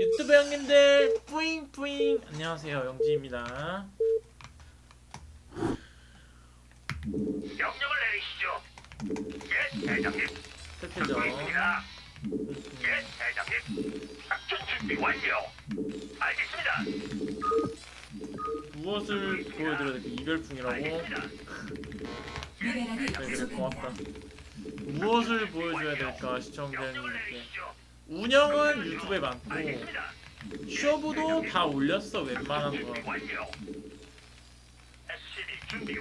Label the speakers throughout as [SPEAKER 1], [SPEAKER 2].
[SPEAKER 1] 유튜브 형님들 뿌잉 뿌잉 안녕하세요 영지입니다
[SPEAKER 2] 명령을 내리시죠. 예, 대장님.
[SPEAKER 1] 태태죠
[SPEAKER 2] 듣고 있습니다. 예, 대장님. 작전 준비 완료. 알겠습니다.
[SPEAKER 1] 무엇을 보여드려야 될까 이별풍이라고
[SPEAKER 2] 알겠습니다.
[SPEAKER 3] 미네랄이
[SPEAKER 1] 그래 그래 고맙다
[SPEAKER 3] 부족합니다.
[SPEAKER 1] 무엇을 보여줘야 될까 시청자
[SPEAKER 2] 명령을
[SPEAKER 1] 형님께
[SPEAKER 2] 내리시죠.
[SPEAKER 1] 운영은 유튜브에 많고. 쇼부도 다 올렸어 웬만한 거.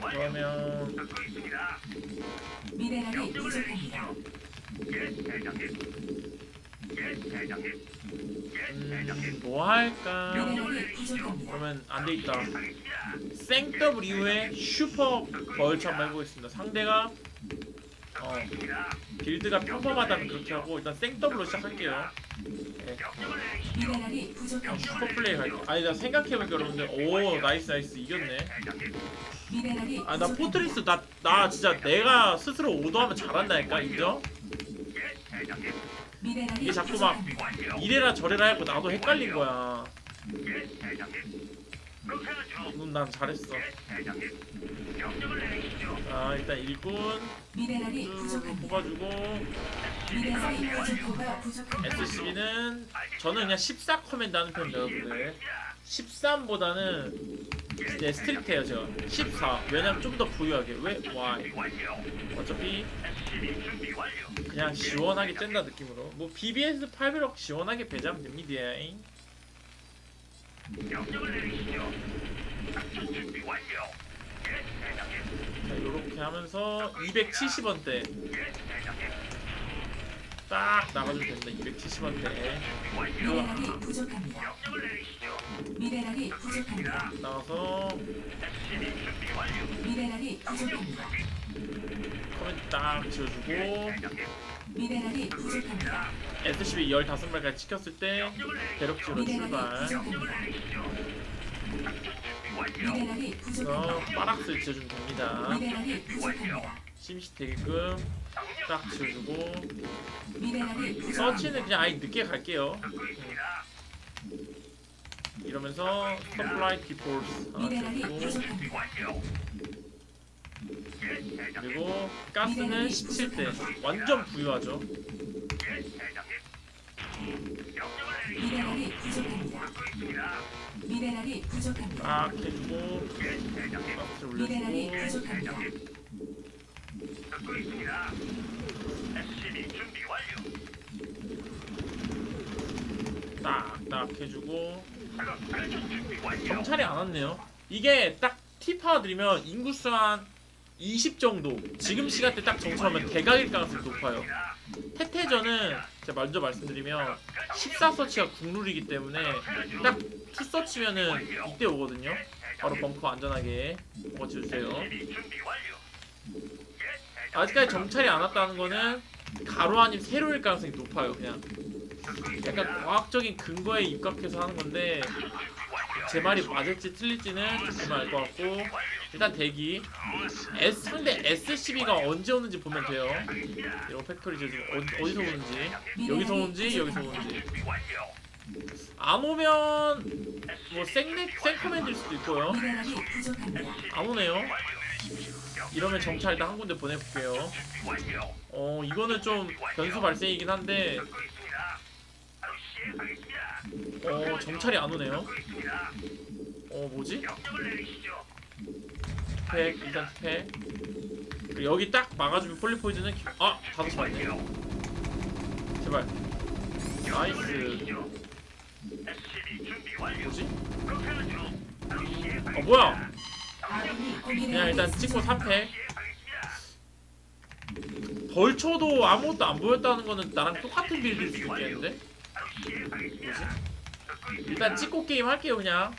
[SPEAKER 1] 그러면.
[SPEAKER 3] 미네랄이 부족합니다.
[SPEAKER 1] 음, 뭐 할까
[SPEAKER 3] 미네랄이 부족합니다.
[SPEAKER 1] 그러면 안 돼 있다. 생더블 이후에 슈퍼 벌처 한번 해보겠습니다 상대가 어. 빌드가 평범하다면 그렇게 하고 일단 생더블로 시작할게요 네.
[SPEAKER 3] 미네랄이
[SPEAKER 1] 어,
[SPEAKER 3] 부족합니다.
[SPEAKER 1] 슈퍼 플레이 갈게 아니 나 생각해보니까 여러분들 오 나이스 나이스 이겼네
[SPEAKER 2] 대장님.
[SPEAKER 3] 미네랄이
[SPEAKER 1] 아나
[SPEAKER 3] 부족합니다.
[SPEAKER 1] 포트리스 나, 나 진짜 내가 스스로 오더하면 잘한다니까 인정?
[SPEAKER 3] 미네랄이
[SPEAKER 1] 이게 자꾸 막
[SPEAKER 3] 부족합니다.
[SPEAKER 1] 이래라 저래라 하고 나도 헷갈린 거야
[SPEAKER 2] 예.
[SPEAKER 1] 음, 난 잘했어
[SPEAKER 2] 예.
[SPEAKER 1] 아 일단 일꾼
[SPEAKER 3] 미네랄이 부족합니다.
[SPEAKER 1] 뽑아주고
[SPEAKER 3] 미네랄이.
[SPEAKER 1] SCB는 저는 그냥 14 커맨드 하는 편입니다 여러분들 13보다는 네, 스트릭트해요 제가 14 왜냐면 좀 더 부유하게 왜? Y
[SPEAKER 2] 완료.
[SPEAKER 1] 어차피. 그냥 시원하게 짠다 느낌으로 뭐 BBS 800억 시원하게 배제하면 됩니다
[SPEAKER 2] 명령을 내리시죠. 작전 준비 완료. 예, 대장님.
[SPEAKER 1] 자 요렇게 하면서 270원대
[SPEAKER 2] 예, 대장님.
[SPEAKER 1] 딱 나가주면 됩니다 270원대
[SPEAKER 2] 준비 완료.
[SPEAKER 3] 미네랄이 부족합니다.
[SPEAKER 2] 명령을 내리시죠.
[SPEAKER 3] 미네랄이 부족합니다.
[SPEAKER 2] 준비 완료.
[SPEAKER 3] 미네랄이 부족합니다.
[SPEAKER 1] 커맨드 딱 지어주고
[SPEAKER 2] 대장님.
[SPEAKER 3] 미네랄이 부족합니다.
[SPEAKER 1] SCB 15발까지 찍혔을 때
[SPEAKER 3] 미네랄이
[SPEAKER 1] 출발
[SPEAKER 3] 부족합니다.
[SPEAKER 2] 준비 완료.
[SPEAKER 3] 미네랄이
[SPEAKER 1] 그래서
[SPEAKER 3] 부족합니다.
[SPEAKER 1] 빠락스를 지어주면 됩니다
[SPEAKER 3] 미네랄이 부족합니다.
[SPEAKER 1] 심시 되게끔 딱 지어주고
[SPEAKER 3] 미네랄이 부족합니다.
[SPEAKER 1] 서치는 그냥 아예 늦게 갈게요. 이러면서 서플라이 디폴스 하나
[SPEAKER 3] 미네랄이
[SPEAKER 1] 지어주고
[SPEAKER 3] 부족합니다.
[SPEAKER 1] 그리고 가스는 17대 완전 부유하죠.
[SPEAKER 3] 미네랄이 부족합니다. 미네랄이
[SPEAKER 2] 대장님.
[SPEAKER 1] 가스를
[SPEAKER 3] 미네랄이
[SPEAKER 1] 올려주고
[SPEAKER 3] 부족합니다.
[SPEAKER 2] 듣고 있습니다. SCB 준비 완료.
[SPEAKER 1] 딱딱 해주고
[SPEAKER 2] 작업 작전 준비 완료.
[SPEAKER 1] 정찰이 안 왔네요 이게 딱 팁 하나 드리면 인구수 한 20 정도. 지금 시간대 딱 정찰하면 대각일 가능성이 높아요. 태태전은 제가 먼저 말씀드리면 14서치가 국룰이기 때문에 딱 2서치면은 이때 오거든요. 바로 벙커 안전하게.
[SPEAKER 2] 예,
[SPEAKER 1] 아직까지 정찰이 안 왔다는 거는 가로 아닌 세로일 가능성이 높아요 그냥 약간 과학적인 근거에 입각해서 하는 건데 제 말이 맞을지 틀릴지는 조금 알것 같고 일단 대기 S, 상대 SCB가 언제 오는지 보면 돼요 이런 팩토리 제주 어, 어디서 오는지 여기서 오는지 여기서 오는지. 안 오면 뭐 생넥 생커맨일 수도 있고요. 안 오네요 이러면 정찰 일단 한 군데 보내볼게요. 어 이거는 좀 변수 발생이긴 한데 어 정찰이 안 오네요. 어 뭐지?
[SPEAKER 2] 명령을 내리시죠.
[SPEAKER 1] 팩 일단 팩 그리고 여기 딱 막아주면 폴리포이즈는 기- 아 다섯 시 맞네 제발 나이스. 뭐지? 어 뭐야 그냥 일단 찍고 3팩
[SPEAKER 2] 시행하겠습니다.
[SPEAKER 1] 벌쳐도 아무것도 안 보였다는 거는 나랑 똑같은 빌드일 수도 있겠는데? 일단 찍고 게임 할게요 그냥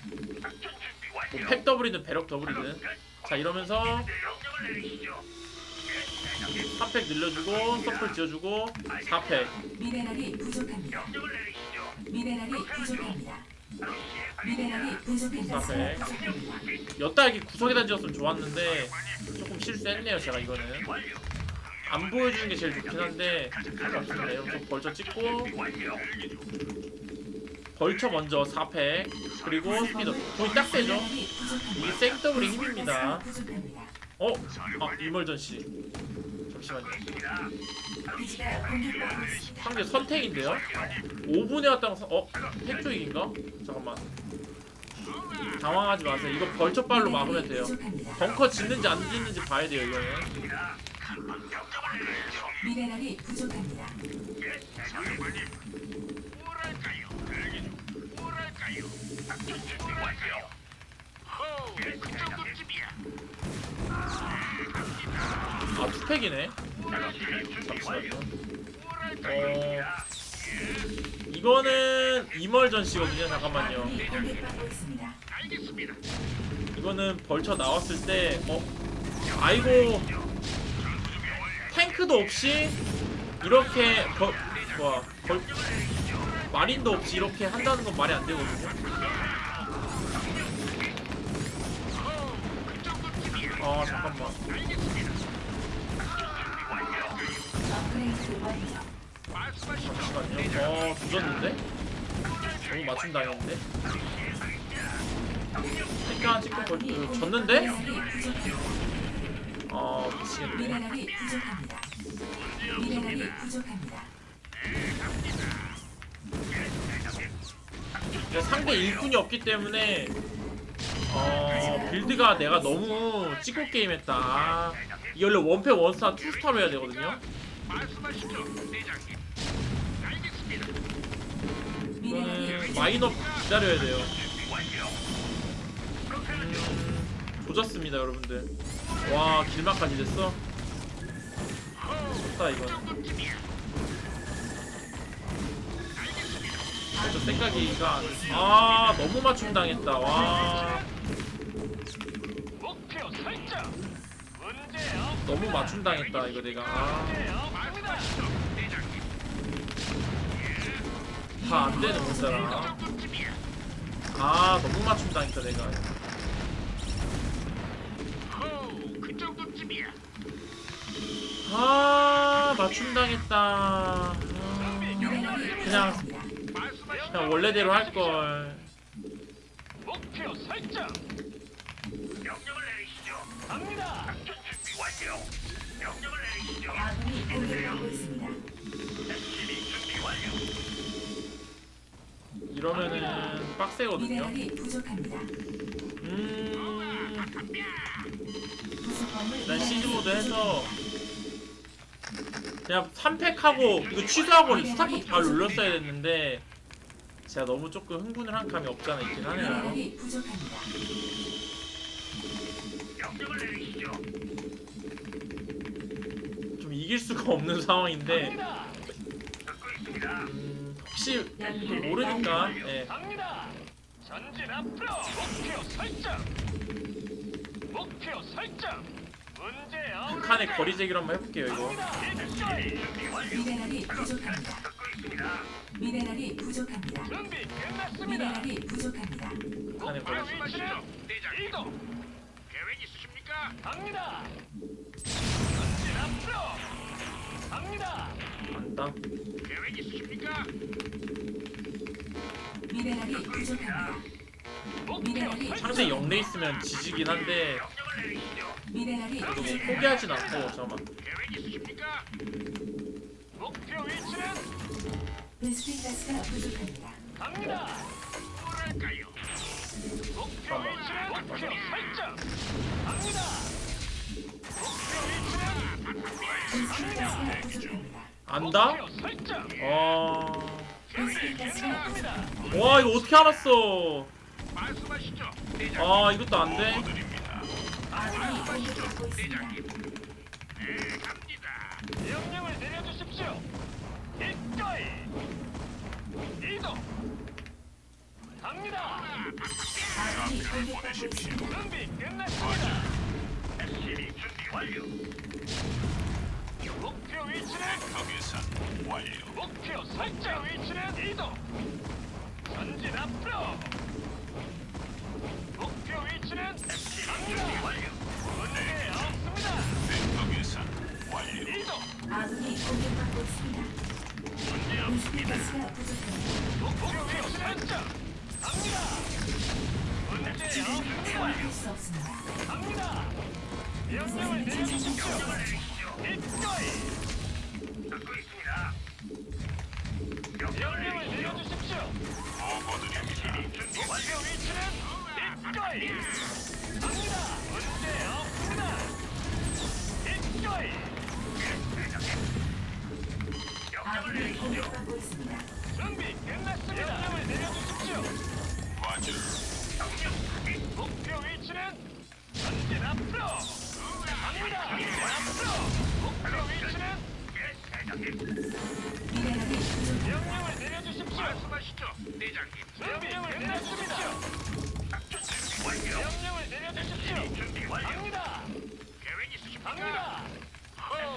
[SPEAKER 1] 뭐. 팩 더블이든 배럭 더블이든 자 이러면서. 3팩 늘려주고 서플 지어주고 4팩
[SPEAKER 3] 미네랄이 부족합니다. 미네랄이 부족합니다. 미네랄이 부족합니다.
[SPEAKER 1] 카페.
[SPEAKER 3] 부족합니다.
[SPEAKER 1] 여따 이게 구석에다 지었으면 좋았는데 조금 실수했네요 제가 이거는. 안 보여주는 게 제일 좋긴 한데 상관없습니다 여기서 벌쳐 찍고. 벌처 먼저 4팩 그리고 스피드 돈이 딱
[SPEAKER 3] 부족합니다.
[SPEAKER 1] 이게 생더블의 힘입니다. 어? 아 이멀전시 잠시만요. 상대 선택인데요? 5분에 왔다가 선- 어? 핵조익인가? 잠깐만 당황하지 마세요 이거 벌처발로 막으면 돼요. 벙커 짓는지 안 짓는지 봐야 돼요 이거는
[SPEAKER 3] 미네랄이 부족합니다.
[SPEAKER 2] 뭐랄까요? 대기 중. 뭐랄까요? 작전 준비 완료. 호, 그 정도쯤이야.
[SPEAKER 1] 아 투팩이네 잠시만요 어... 이거는 이멀전시거든요 잠깐만요
[SPEAKER 3] 아군이 공격받고 있습니다.
[SPEAKER 2] 알겠습니다.
[SPEAKER 1] 이거는 벌쳐 나왔을 때 어? 아이고 탱크도 없이 이렇게 벌 뭐야 벌 마린도 없이 이렇게 한다는 건 말이 안 되거든요 아 잠깐만. 잠시만요 어 조졌는데? 너무 맞춤 당했는데? 탱크 하나 찍고 벌
[SPEAKER 3] 아군이
[SPEAKER 1] 그, 졌는데? 아 미치겠네
[SPEAKER 3] 미네랄이 부족합니다. 미네랄이 부족합니다.
[SPEAKER 1] 근데 상대 일꾼이 없기 때문에 어 빌드가 내가 너무 찍고 게임했다 아, 이 원래 원패 원스타 투스타로 해야 되거든요 이거는 마이너 기다려야 돼요
[SPEAKER 2] 완료.
[SPEAKER 1] 음, 조졌습니다 여러분들 와 길막까지 됐어? 좋다 이거는 저 생각이가 안- 아 너무 맞춤 당했다. 와. 너무 맞춤 당했다 이거 내가. 아. 다안 되는 못 살아. 아 너무 맞춤 당했다 내가 아 맞춤 당했다 아,
[SPEAKER 3] 미네랄이
[SPEAKER 1] 그냥. 그냥 원래대로 할걸
[SPEAKER 2] 목표 설정. 명령을 내리시죠. 갑니다. 작전 준비 완료. 명령을 내리시죠.
[SPEAKER 3] 아군이 공격받고 있습니다.
[SPEAKER 2] SCV 준비 완료.
[SPEAKER 1] 이러면은 빡세거든요
[SPEAKER 3] 미네랄이 부족합니다.
[SPEAKER 1] 음
[SPEAKER 3] 부속 건물
[SPEAKER 1] 일단
[SPEAKER 3] 미네랄이
[SPEAKER 1] 시즈 모드 해서. 그냥 3팩하고 이거 취소하고 스타트 잘 눌렀어야 됐는데 제가 너무 조금 흥분을 한 감이 없잖아 있긴 하네요
[SPEAKER 3] 미네랄이 부족합니다.
[SPEAKER 2] 명령을 내리시죠.
[SPEAKER 1] 좀 이길 수가 없는 상황인데
[SPEAKER 2] 듣고 있습니다.
[SPEAKER 1] 음, 혹시 또 모르니까 예.
[SPEAKER 2] 갑니다. 전진 앞으로. 목표 설정. 목표 설정. 문제
[SPEAKER 1] 한
[SPEAKER 2] 없.
[SPEAKER 1] 칸의 거리 제기를 한번 해볼게요 이거
[SPEAKER 3] 미네랄이 부족합니다. 미네랄이 부족합니다.
[SPEAKER 2] 준비 끝났습니다.
[SPEAKER 3] 미네랄이 부족합니다.
[SPEAKER 1] 칸의 거리 제기
[SPEAKER 2] 위치는 이동. 계획 있으십니까? 갑니다. 전진 앞으로. 갑니다.
[SPEAKER 1] 안다
[SPEAKER 2] 계획 있으십니까?
[SPEAKER 3] 미네랄이 부족합니다.
[SPEAKER 2] 목표
[SPEAKER 3] 미네랄이
[SPEAKER 2] 설정.
[SPEAKER 1] 상대 영내 있으면 지지긴 한데
[SPEAKER 2] 명령을 내리시죠.
[SPEAKER 1] 포기하진 않고 잠깐만
[SPEAKER 2] 계획 있으십니까? 목표 위치는
[SPEAKER 3] 베스핀 가스가 부족합니다.
[SPEAKER 2] 갑니다. 뭐랄까요? 목표 위치는 목표 설정. 갑니다. 목표 위치는
[SPEAKER 3] 베스핀 가스가 부족합니다.
[SPEAKER 1] 안다?
[SPEAKER 2] 목표 설정.
[SPEAKER 1] 어...
[SPEAKER 3] 베스핀 가스가 부족합니다.
[SPEAKER 1] 와 이거 어떻게 알았어
[SPEAKER 2] 말씀하시죠.
[SPEAKER 1] 아 이것도 안돼
[SPEAKER 3] 아군이 공격받고 있습니다.
[SPEAKER 2] 네, 갑니다. 명령을 내려주십시오. 이꺼이. 이동. 갑니다.
[SPEAKER 3] 아군이 공격받고 있습니다.
[SPEAKER 2] 준비 끝났습니다. 준비 완료. 목표 위치는 거기선 완료. 목표 설정 위치는 이동. 전진 앞으로. 없습니다. 명령을 내려주십시오. 입거이.
[SPEAKER 4] 듣고 있습니다.
[SPEAKER 2] 위치는 입거이. 갑니다. 문제 없습니다. 입거이.
[SPEAKER 3] 아군이
[SPEAKER 4] 내리시죠.
[SPEAKER 3] 공격받고 있습니다.
[SPEAKER 2] 준비 끝났습니다. 명령을 내려주십시오.
[SPEAKER 4] 과절. 명령 확인.
[SPEAKER 2] 목표 위치는 전진 앞으로. 갑니다. 앞으로. 목표 위치는
[SPEAKER 4] 예, 대장님.
[SPEAKER 3] 미네랄이 부족합니다.
[SPEAKER 2] 명령을 내려주십시오.
[SPEAKER 4] 말씀하시죠, 대장님.
[SPEAKER 2] 명령을 내려주십시오.
[SPEAKER 4] 작전 준비 완료.
[SPEAKER 2] 명령을 내려주십시오.
[SPEAKER 4] 준비 완료.
[SPEAKER 2] 갑니다.
[SPEAKER 4] 계획 있으십니까?
[SPEAKER 2] 갑니다.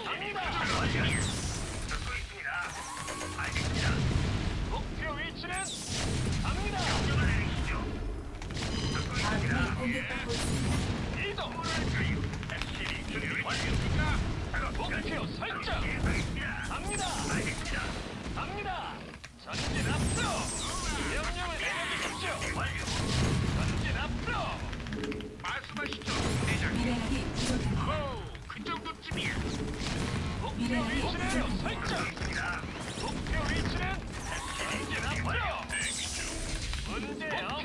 [SPEAKER 4] 준비
[SPEAKER 2] 갑니다.
[SPEAKER 4] 완료.
[SPEAKER 2] 목표 위치는 갑니다.
[SPEAKER 4] 명령을 내리시죠. 듣고
[SPEAKER 3] 아군이
[SPEAKER 4] 있습니다.
[SPEAKER 3] 공격받고 있습니다.
[SPEAKER 2] 이동.
[SPEAKER 4] 뭐랄까요? SCV 준비 완료입니까? 작업
[SPEAKER 2] 목표
[SPEAKER 4] 끝.
[SPEAKER 2] 설정.
[SPEAKER 4] 시행하겠습니다.
[SPEAKER 2] 갑니다.
[SPEAKER 4] 알겠습니다.
[SPEAKER 2] 갑니다. 전진 앞으로. 명령을 내려주십시오.
[SPEAKER 4] 완료.
[SPEAKER 2] 전진 앞으로.
[SPEAKER 4] 말씀하시죠, 대장님.
[SPEAKER 3] 미네랄이 부족합니다.
[SPEAKER 4] 호, 그 정도쯤이야.
[SPEAKER 2] 목표
[SPEAKER 3] 미네랄이
[SPEAKER 2] 위치는
[SPEAKER 3] 부족합니다.
[SPEAKER 2] 설정.
[SPEAKER 4] 있습니다.
[SPEAKER 2] 목표 위치는 앞으로.
[SPEAKER 4] 대기 중.
[SPEAKER 2] 없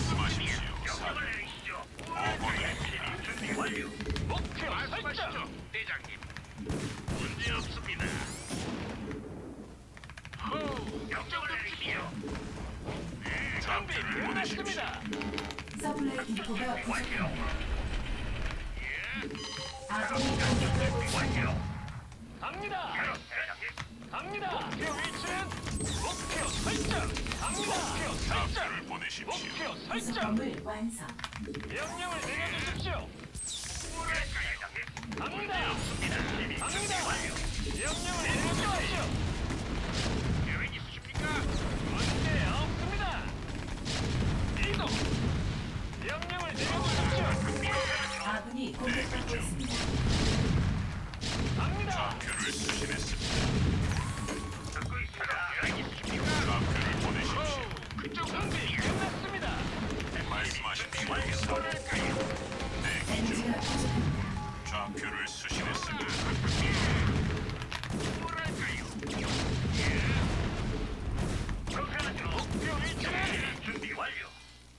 [SPEAKER 4] 말씀하십시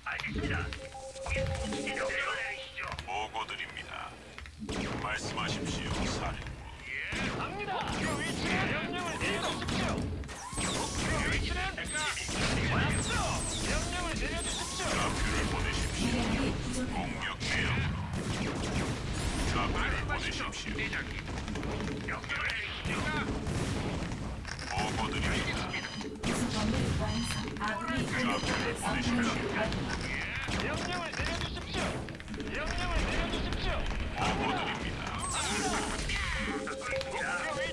[SPEAKER 4] 알겠습니다. 보고드립니다. 말씀하십시오, 사령부. 예.
[SPEAKER 2] 갑니다. 목표 위치는 명령을 내려주십시오. 목표 위치는 앞서 명령을 내려주십시오.
[SPEAKER 4] 좌표를 보내십시오.
[SPEAKER 3] 미네랄이 부족합니다.
[SPEAKER 4] 공격 내역으로. 좌표를 보내십시오. 대장님. 명령을 내리시죠. 보고드립니다.
[SPEAKER 3] 공격받고 있습니다.
[SPEAKER 2] 명령을 내려주십시오. 명령을 내려주십시오.
[SPEAKER 4] 보고드립니다.
[SPEAKER 2] 목표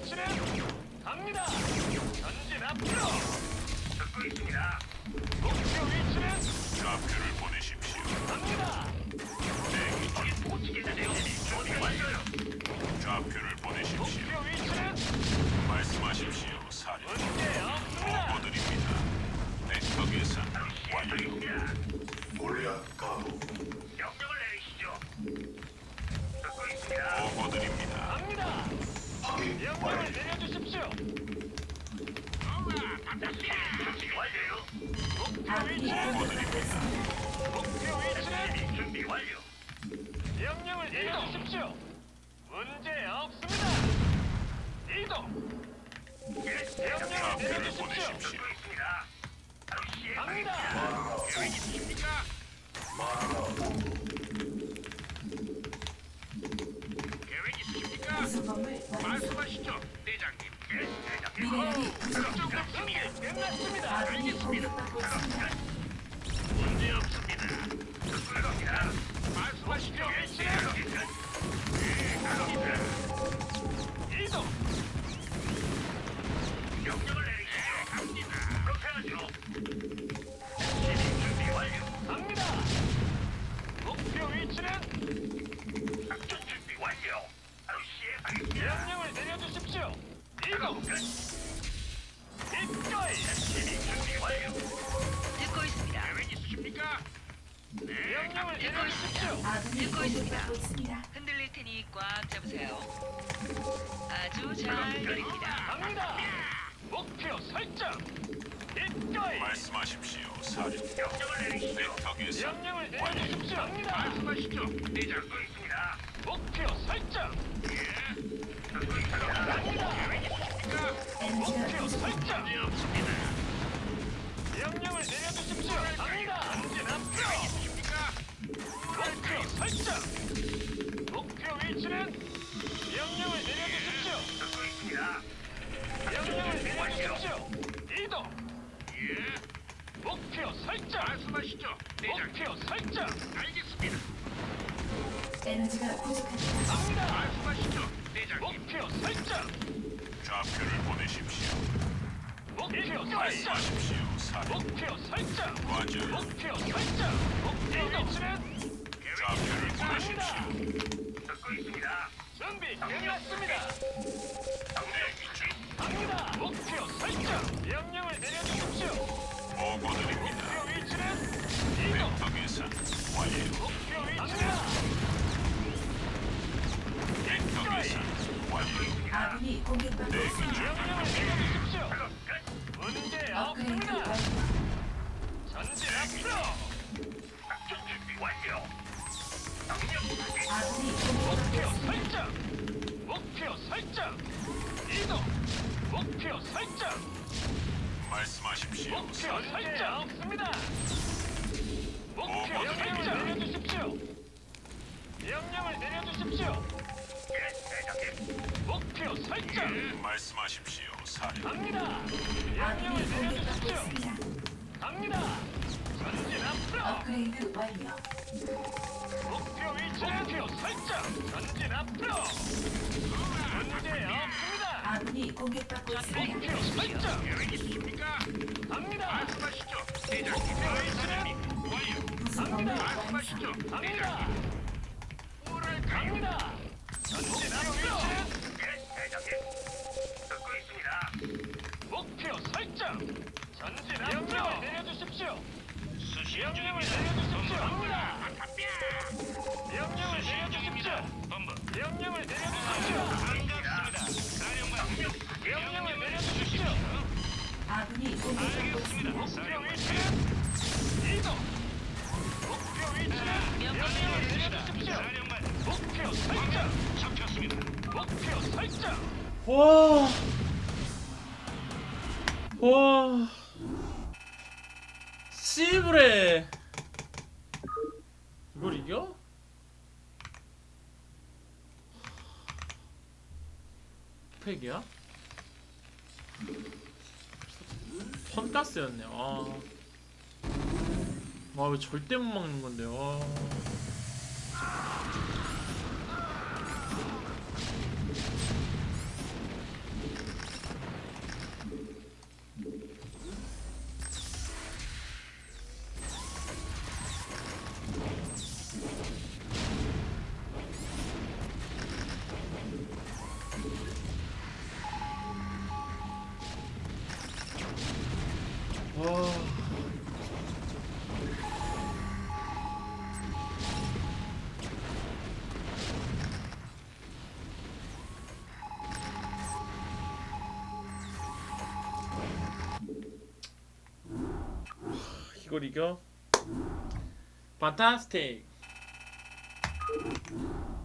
[SPEAKER 4] 말씀하시죠. 대장 듣고
[SPEAKER 5] 있습니다.
[SPEAKER 2] 목표 설정. 목표 설정.
[SPEAKER 4] 사령.
[SPEAKER 2] 목표 설정. 목표 설정. 목표 위치는
[SPEAKER 4] 좌표를. 보내십시오. 듣고 있습니다.
[SPEAKER 2] 준비 끝났습니다.
[SPEAKER 4] 당대 위치.
[SPEAKER 2] 갑니다. 목표 설정. 명령을 내려주십시오.
[SPEAKER 4] 보고드립니다.
[SPEAKER 2] 목표 위치는 이동.
[SPEAKER 4] 벡터 계산 완료.
[SPEAKER 2] 목표 위치는
[SPEAKER 4] 벡터 계산 완료.
[SPEAKER 3] 아군이 공격받고 있습니다.
[SPEAKER 2] 명령을 내려주십시오. 문제
[SPEAKER 3] 업그레이드
[SPEAKER 2] 없습니다.
[SPEAKER 3] 완료.
[SPEAKER 2] 전진 앞으로.
[SPEAKER 4] 작전 준비 완료. 당력 확인.
[SPEAKER 3] 아군이 공격받고
[SPEAKER 2] 목표
[SPEAKER 3] 있습니다.
[SPEAKER 2] 설정. 목표 설정. 이동. 목표 설정.
[SPEAKER 4] 말씀하십시오.
[SPEAKER 2] 목표 설정 없습니다. 목표
[SPEAKER 4] 보고
[SPEAKER 2] 명령을
[SPEAKER 4] 드립니다.
[SPEAKER 2] 내려주십시오. 명령을 내려주십시오.
[SPEAKER 4] 예, 대장님.
[SPEAKER 2] 목표 설정.
[SPEAKER 4] 예, 말씀하십시오.
[SPEAKER 2] 갑니다.
[SPEAKER 3] 아군이
[SPEAKER 2] 명령을
[SPEAKER 3] 공격받고
[SPEAKER 2] 내려주십시오.
[SPEAKER 3] 있습니다.
[SPEAKER 2] 갑니다. 전진 앞으로.
[SPEAKER 3] 업그레이드 완료.
[SPEAKER 2] 목표 위치는 목표 설정. 전진 앞으로. 문제 없습니다.
[SPEAKER 3] 아군이 공격받고 있습니다.
[SPEAKER 2] 목표 설정.
[SPEAKER 4] 계획 있으십니까?
[SPEAKER 2] 갑니다.
[SPEAKER 4] 말씀하시죠, 대장님.
[SPEAKER 2] 목표 위치는
[SPEAKER 4] 완료.
[SPEAKER 3] 구성범을
[SPEAKER 4] 말씀하시죠.
[SPEAKER 2] 갑니다.
[SPEAKER 4] 뭐랄까요?
[SPEAKER 2] 갑니다. 전진 앞으로. 명령을 내려주십시오. 명령을 내려주십시오. 명령을 내려주십시오. 명령을 내려주십시오.
[SPEAKER 3] 아군이 공격받고 있습니다.
[SPEAKER 2] 목표 위치는 이동. 목표 위치는 명령을 내려주십시오. 목표 설정. 목표 설정.
[SPEAKER 1] 와. 와. 씨브레. 이걸 이겨? 팩이야? 펀가스였네. 와. 와, 왜 절대 못 막는 건데. 와. 와. 이걸 이겨? 판타스틱